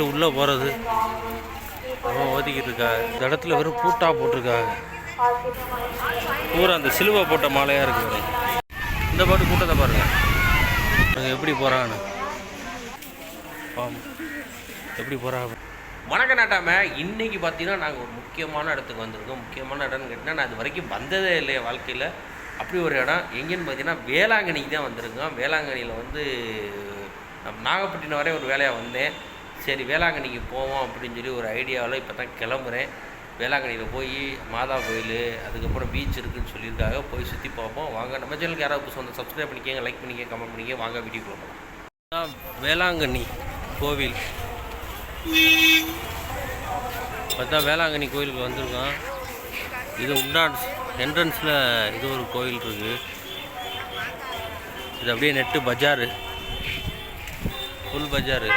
உள்ளே போகிறது. அவன் ஓதிக்கிட்டு இருக்கா இந்த இடத்துல வெறும் பூட்டா போட்டிருக்காங்க. பூரா அந்த சிலுவை போட்ட மாலையாக இருக்கு இந்த பாட்டு கூட்டத்தை பாருங்க. எப்படி போகிறாங்கன்னு ஆமாம் எப்படி போகிறாங்க வணக்கம் நாட்டாம இன்னைக்கு பார்த்தீங்கன்னா நாங்கள் ஒரு முக்கியமான இடத்துக்கு வந்திருக்கோம். முக்கியமான இடம்னு கேட்டிங்கன்னா நான் இது வரைக்கும் வந்ததே இல்லை வாழ்க்கையில். அப்படி ஒரு இடம். எங்கேன்னு பார்த்தீங்கன்னா வேளாங்கண்ணிக்கு தான் வந்திருக்கோம். வேளாங்கண்ணியில் வந்து நாகப்பட்டினம் வரை ஒரு வேலையாக வந்தேன். சரி வேளாங்கண்ணிக்கு போவோம் அப்படின்னு சொல்லி ஒரு ஐடியாவில் இப்போ தான் கிளம்புறேன். வேளாங்கண்ணியில் போய் மாதா கோயில் அதுக்கப்புறம் பீச் இருக்குதுன்னு சொல்லியிருக்காங்க. போய் சுற்றி பார்ப்போம். வாங்க நம்ம சேனலுக்கு யாராவது புதுசு வந்து சப்ஸ்கிரைப் பண்ணிக்கங்க லைக் பண்ணிக்க கமெண்ட் பண்ணிக்க வாங்க வீடியோ போகலாம் வேளாங்கண்ணி கோவில். பார்த்தா வேளாங்கண்ணி கோயிலுக்கு வந்திருக்கோம் இது உண்டான்ஸ் என்ட்ரன்ஸில் இது ஒரு கோயில் இருக்குது இது அப்படியே நெட்டு பஜாரு. ஃபுல் பஜாரு.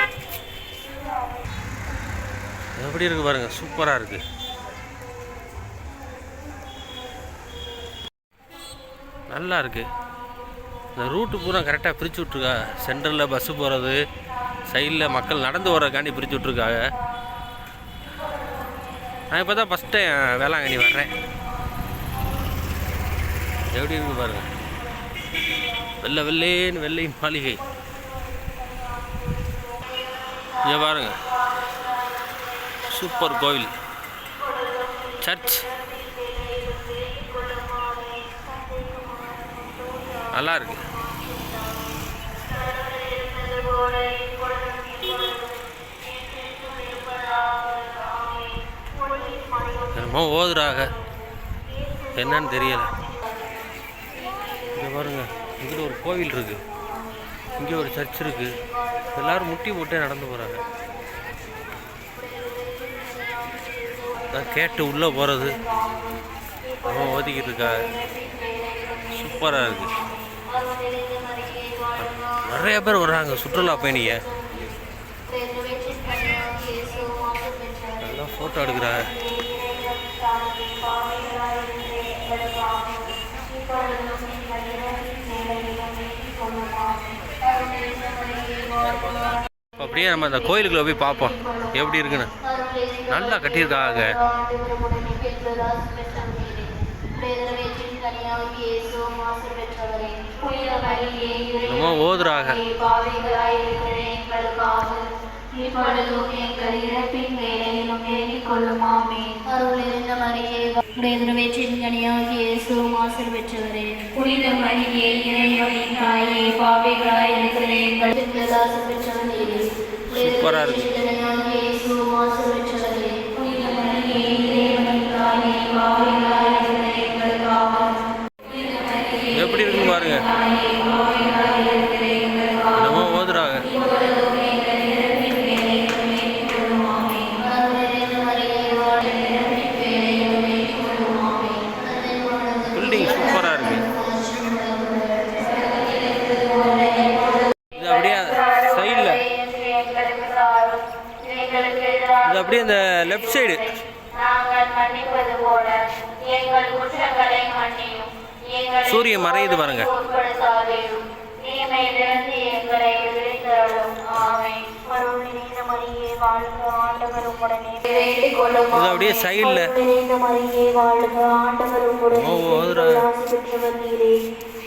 எப்படி இருக்கு பாருங்க சூப்பராக இருக்கு. நல்லா இருக்கு. இந்த ரூட்டு பூரா கரெக்டாக பிரித்து விட்ருக்கா சென்டரில் பஸ்ஸு போகிறது சைடில் மக்கள் நடந்து வர்றதுக்காண்டி பிரித்து விட்ருக்காங்க நான் இப்போ தான் ஃபஸ்ட் டைம் வேளாங்கண்ணி வர்றேன். எப்படி இருக்கு பாருங்கள் வெள்ளை வெள்ளேன்னு வெள்ளை மாளிகை. இங்கே பாருங்கள் சூப்பர் கோவில் சர்ச். நல்லா இருக்கு. என்னமோ ஓதுறாங்க. என்னன்னு தெரியல. இங்கே பாருங்க இங்கிட்ட ஒரு கோவில் இருக்கு. இங்கே ஒரு சர்ச் இருக்கு. எல்லாரும் முட்டி போட்டே நடந்து போகிறாங்க கேட்டு உள்ளே போகிறது. அவன் ஓதிக்கிட்டு இருக்கா சூப்பராக இருக்கு. நிறைய பேர் வர்றாங்க சுற்றுலா பயணிங்க. நல்லா ஃபோட்டோ எடுக்கிறா அப்படியே நம்ம அந்த கோயிலுக்குள்ளே போய் பார்ப்போம். எப்படி இருக்குன்னு. நல்லா கட்டியிருக்காங்க என்னமோ ஓதுறாங்க இப்பொழுதும் எங்கள் இறப்பின் வேலையிலும் வேண்டிக் கொள்ளுமாமே அருளிருந்த மரியே உடையதுரவேற்றின் கனியாகிய இயேசு மாசர் பெற்றவரே புனித மரியே இறைவனின் தாயே பாவிகளாய் இருக்கிற எங்கள் சித்ததாசர் பெற்றவரே சூப்பரா இருக்கு. நீரே.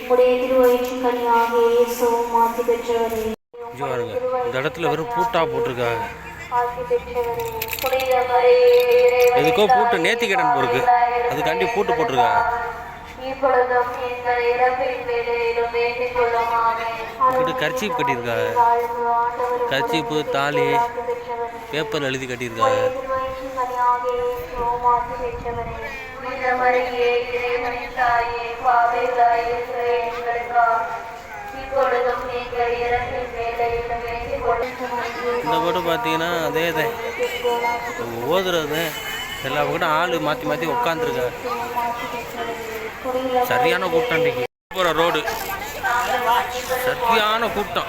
உம்முடைய திருவயிற்றின் கனியாகிய இயேசுவும் ஆசி பெற்றவரே. இங்கே பாருங்க. இந்த இடத்துல வெறும் பூட்டா போட்டிருக்காங்க. எதுக்கோ பூட்டு நேத்தி கடன் போருக்கு. அதுக்காண்டி பூட்டு போட்டிருக்காங்க. இப்பொழுதும் கர்ச்சீப் கட்டியிருக்காங்க. கர்ச்சீப்பு தாலி பேப்பர் எழுதி கட்டியிருக்காங்க. புனித இறைவனின் தாயே, பாவிகளாய் எங்களுக்காக. இந்த படம் பார்த்தீங்கன்னா அதே தான் ஓதுறது. எல்லா பக்கம் ஆள் மாற்றி மாற்றி உட்காந்துருக்காரு சரியான கூட்டம் இன்றைக்கி போகிற ரோடு. சரியான கூட்டம்.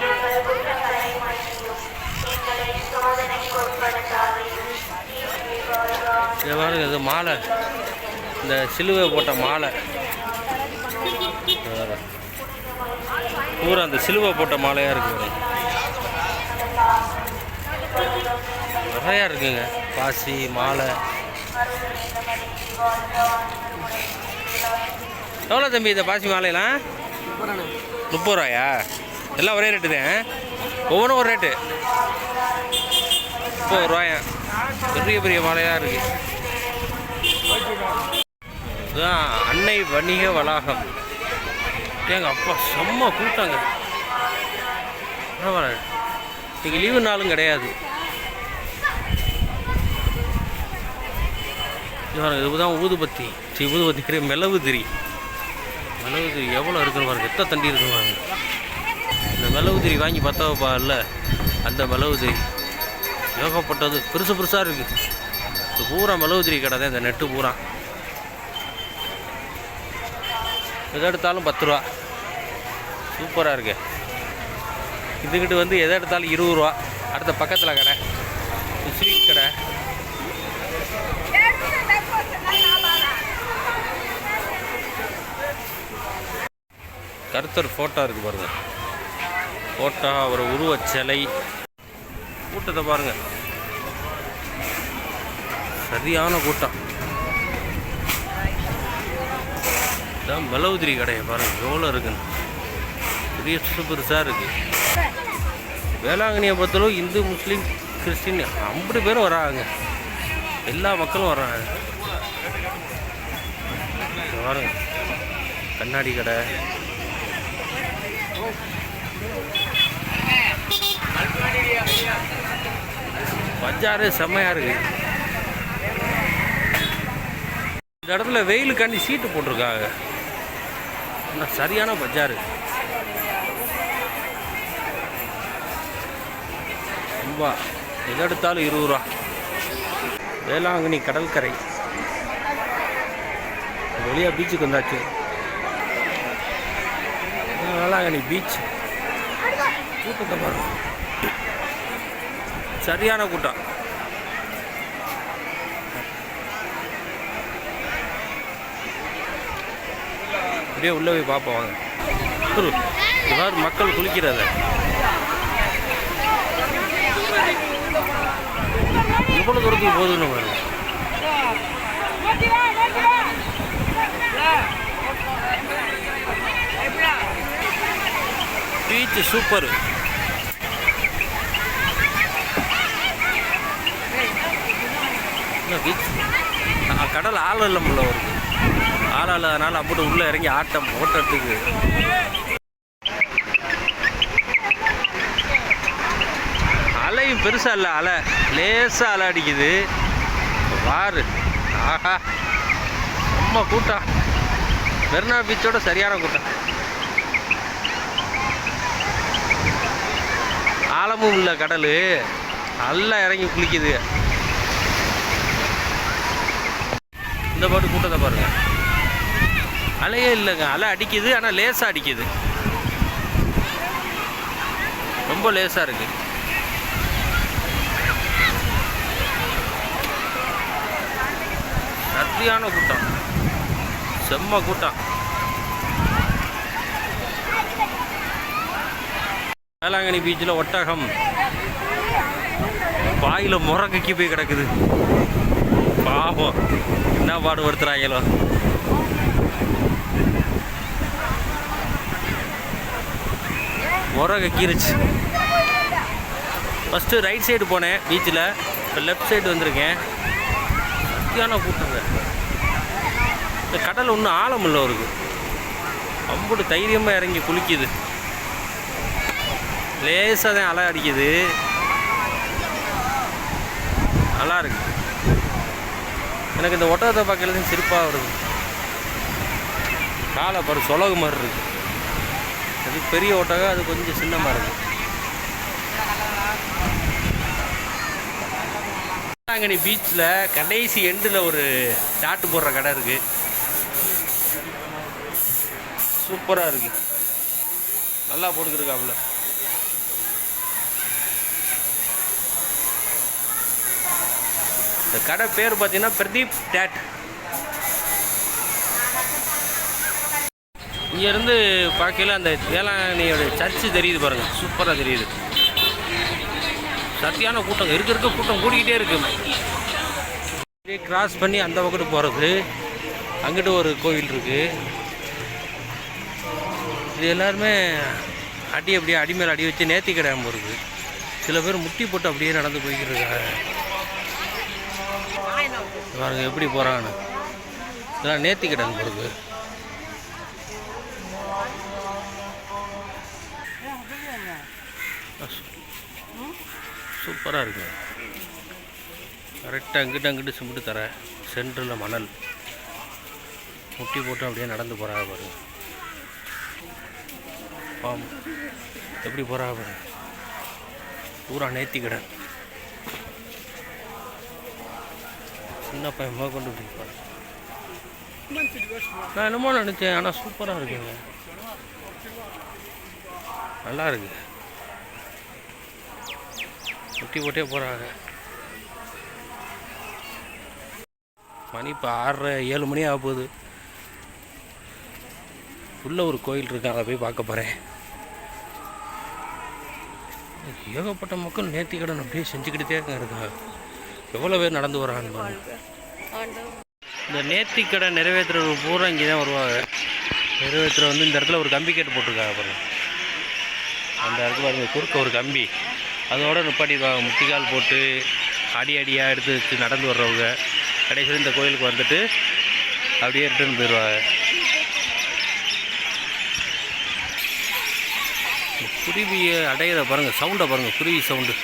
இங்க பாருங்க இது மாலை. இந்த சிலுவை போட்ட மாலை. பூரா அந்த சிலுவை போட்ட மாலையாக இருக்கு நிறையா இருக்குங்க. பாசி மாலை. எவ்வளோ தம்பி இந்த பாசி மாலையெல்லாம்? முப்பது ரூபாயா? எல்லாம் ஒரே ரேட்டு தான் ஒவ்வொன்றும் ஒரு ரேட்டு முப்பது ரூபாயா? பெரிய பெரிய மாலையாக இருக்குது இதுதான் அன்னை வணிக வளாகம். ஏங்க அப்பா செம்ம கூட்டாங்க பரவாயில்ல. இன்னைக்கு லீவு நாளும் கிடையாது. இது இதுதான் ஊதுபத்தி. சரி ஊதுபத்தி கிடையாது மிளகு திரி. மிளகு திரி எவ்வளோ இருக்குன்னு பாருங்க எத்தனை தண்டி இருக்குன்னு பாருங்க. இந்த மிளகு திரி வாங்கி பார்த்தா இல்லை அந்த மிளகு திரி. ஏகப்பட்டது பெருசு பெருசாக இருக்குது இது பூரா மிளகு திரி கடை தான் இந்த நெட்டு பூரா. எதை எடுத்தாலும் பத்து ரூபா. சூப்பராக இருக்கு. இதுக்கிட்ட வந்து எதை எடுத்தாலும் இருபது ரூபா. அடுத்த பக்கத்தில் கடை. ஸ்வீட் கடை. கருத்தர் ஃபோட்டோ இருக்குது பாருங்க. ஃபோட்டோ அவர் உருவச் சிலை. கூட்டத்தை பாருங்க. சரியான கூட்டம். இதான் மலவுதிரி கடையை பாருங்க. எவ்வளோ இருக்குன்னு. பெருசு பெருசாக இருக்கு. வேளாங்கண்ணியை பொறுத்தளவு இந்து முஸ்லீம் கிறிஸ்டின் ஐம்பது பேரும் வராங்க. எல்லா மக்களும் வர்றாங்க இங்க பாருங்க. கண்ணாடி கடை. பஜாரு செம்மையாக இருக்குது இந்த இடத்துல வெயிலுக்காண்டி சீட்டு போட்டிருக்காங்க. ஆனால் சரியான பஜாரு ரூபா. எது எடுத்தாலும் இருபது ரூபா. வேளாங்கண்ணி கடற்கரை. வெளியாக பீச்சுக்கு வந்தாச்சு. வேளாங்கண்ணி பீச் கூட்டத்தை பாருங்க. சரியான கூட்டம். அப்படியே உள்ளே போய் பார்ப்போம் வாங்க. மக்கள் குளிக்கிறத எவ்வளோ தூரத்துக்கு போகுதுன்னு பாருங்க பீச் சூப்பர் பீச் கடல் ஆள் இல்லை முள்ள வருது ஆள் இல்லாதனால அப்படி உள்ளே இறங்கி ஆட்டம் ஓட்டத்துக்கு ஒன்றும் பெருசாக இல்லை அலை. லேசாக அலை அடிக்குது. வாரு. ஆஹா. ரொம்ப கூட்டம் மெரினா பீச்சோட சரியான கூட்டம் ஆழமும் இல்லை கடல். நல்லா இறங்கி குளிக்குது. இந்த பாட்டு கூட்டத்தை பாருங்க. அலையே இல்லைங்க. அலை அடிக்குது ஆனால் லேசாக அடிக்குது. ரொம்ப லேசாக இருக்குது சரியான கூட்டம் செம்ம கூட்டம் வேளாங்கண்ணி பீச்சில் ஒட்டகம். வாயில முறக்கி போய் கிடக்குது. பாவம். என்ன பாடுபடுத்துறாங்களோ. முறை கக்கிருச்சு ஃபஸ்ட்டு ரைட் சைடு போனேன். பீச்சில். இப்போ லெஃப்ட் சைடு வந்திருக்கேன். சரியான கூட்டங்க. இந்த கடல் ஒன்றும் ஆழம் இல்லை அவருக்கு. அம்புட்டு தைரியமாக இறங்கி குளிக்குது. லேசாக தான் அலை அடிக்குது. நல்லா இருக்கு. எனக்கு இந்த ஒட்டகத்தை பார்க்கறது சிரிப்பாக வருது. காலை பாரு சொலகு மாதிரி இருக்குது அது பெரிய ஒட்டகம் அது கொஞ்சம் சின்னமாக இருக்குது வேளாங்கண்ணி பீச்சில் கடைசி எண்டில் ஒரு டாட்டு போடுற கடை இருக்கு. சூப்பராக இருக்கு. நல்லா போட்டுக்கிருக்காப்புல. இந்த கடை பேர் பார்த்தீங்கன்னா பிரதீப் டேட். இங்கேருந்து பார்க்கல அந்த வேளாங்கண்ணியோட சர்ச்சு தெரியுது பாருங்க. சூப்பராக தெரியுது. சத்தியான கூட்டம் இருக்க இருக்க கூட்டம் கூடிக்கிட்டே இருக்கு. அப்படியே கிராஸ் பண்ணி அந்த பக்கத்து போகிறது அங்கிட்ட ஒரு கோவில் இருக்குது இது எல்லாருமே அடி அப்படியே அடி மேலே அடி வச்சு நேர்த்தி கிடையாமல் இருக்குது சில பேர் முட்டி போட்டு அப்படியே நடந்து போய்கிட்டு இருக்காங்க. பாருங்க எப்படி போகிறாங்கன்னு இதெல்லாம் நேர்த்தி கடன் இருக்குது சூப்பராக இருக்குங்க கரெக்டாக அங்கிட்டு அங்கிட்டு சிமெண்ட் தர சென்டரில் மணல். முட்டி போட்டு அப்படியே நடந்து போகிறாங்க பாருங்க பாம் எப்படி போகிறாங்க பாருங்க பூரா நேர்த்தி கடை. சின்ன பையன் முதல் கொண்டு போய் நான் என்னமோ நினச்சேன் ஆனால் சூப்பராக இருக்குங்க நல்லா இருக்குது முட்டி போட்டே போகிறாங்க மணி இப்போ ஆறரை ஏழு மணி ஆக போகுது. உள்ள ஒரு கோயில் இருக்கு அதை போய் பார்க்க போகிறேன் ஏகப்பட்ட மக்கள் நேர்த்தி கடன் அப்படியே செஞ்சுக்கிட்டே இருக்காங்க. எவ்வளோ பேர் நடந்து வராங்க இந்த நேர்த்தி கடன் நிறைவேற்றுறவங்க பூரா இங்கே தான் வருவாங்க. நிறைவேற்றுற வந்து இந்த இடத்துல ஒரு கம்பி கேட்டு போட்டிருக்காங்க பாருங்க. அந்த இடத்துல பாருங்க குறுக்க ஒரு கம்பி. அதோட நிப்பாட்டிடுவாங்க முட்டிக்கால் போட்டு அடி அடியாக எடுத்து வச்சு நடந்து வர்றவங்க. கடைசியில் இந்த கோயிலுக்கு வந்துட்டு அப்படியே ரிட்டர்ன் போயிடுவாங்க குருவியை அடையிற பாருங்கள் சவுண்டை பாருங்கள் குருவி சவுண்டு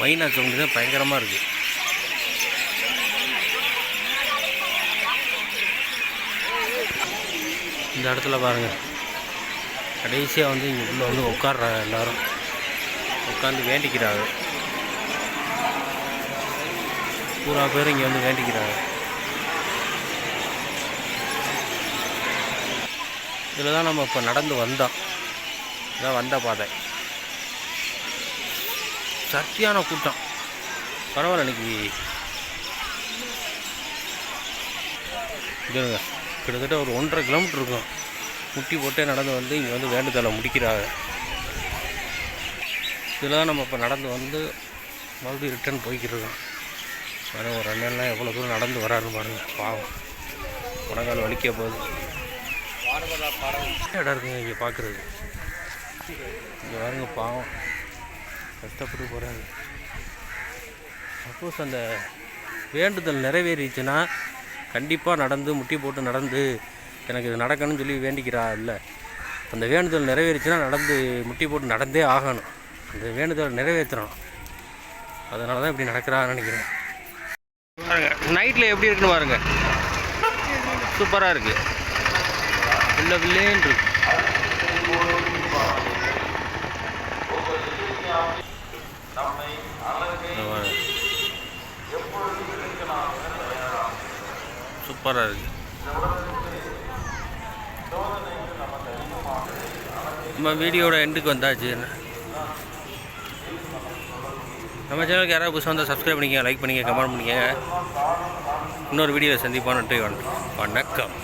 மைனா சவுண்டு தான் பயங்கரமாக இருக்குது இந்த இடத்துல பாருங்கள் கடைசியாக வந்து இங்கே உள்ளே வந்து உட்காடுறாங்க எல்லோரும். உட்காந்து வேண்டிக்கிறாங்க. பூரா பேர் இங்கே வந்து வேண்டிக்கிறாங்க. இதில் தான் நம்ம இப்போ நடந்து வந்தோம். இதான் வந்த பாதை. சக்தியான கூட்டம். பரவாயில்ல இன்னைக்கு. இதுங்க கிட்டத்தட்ட ஒரு ஒன்றரை கிலோமீட்டர் இருக்கும். முட்டி போட்டே நடந்து வந்து இங்கே வந்து வேண்டுதலை முடிக்கிறாங்க. இதில் தான் நம்ம இப்போ நடந்து வந்து மறுபடியும் ரிட்டர்ன் போய்கிட்டு இருக்கோம் ஒரு அண்ணன்லாம் எவ்வளோ தூரம் நடந்து வராரு பாருங்க. பாவம். உடங்கால் வலிக்க போகுது. இடம் இருக்குங்க இங்கே பார்க்குறது இங்கே பாருங்க பாவம். கஷ்டப்பட்டு போகிறாங்க சப்போஸ் அந்த வேண்டுதல் நிறைவேறிச்சுன்னா கண்டிப்பாக நடந்து முட்டி போட்டு நடந்து எனக்கு இது நடக்கணும்னு சொல்லி வேண்டிக்கிறா இல்லை. அந்த வேண்டுதல் நிறைவேறிச்சுன்னா நடந்து முட்டி போட்டு நடந்தே ஆகணும். அந்த வேண்டுதல் நிறைவேற்றணும். அதனால தான் இப்படி நடக்கிறான்னு நினைக்கிறேன். பாருங்க நைட்டில் எப்படி இருக்குன்னு பாருங்கள் சூப்பராக இருக்குது இல்லை வில்லேன்னு இருக்கு. சூப்பராக இருக்கு. நம்ம வீடியோட எண்டுக்கு வந்தாச்சு. நம்ம சேனலுக்கு யாராவது புதுசாக வந்தால் சப்ஸ்கிரைப் பண்ணிக்க லைக் பண்ணிக்க கமெண்ட் பண்ணிக்க இன்னொரு வீடியோவில் சந்திப்பான்னு வணக்கம்.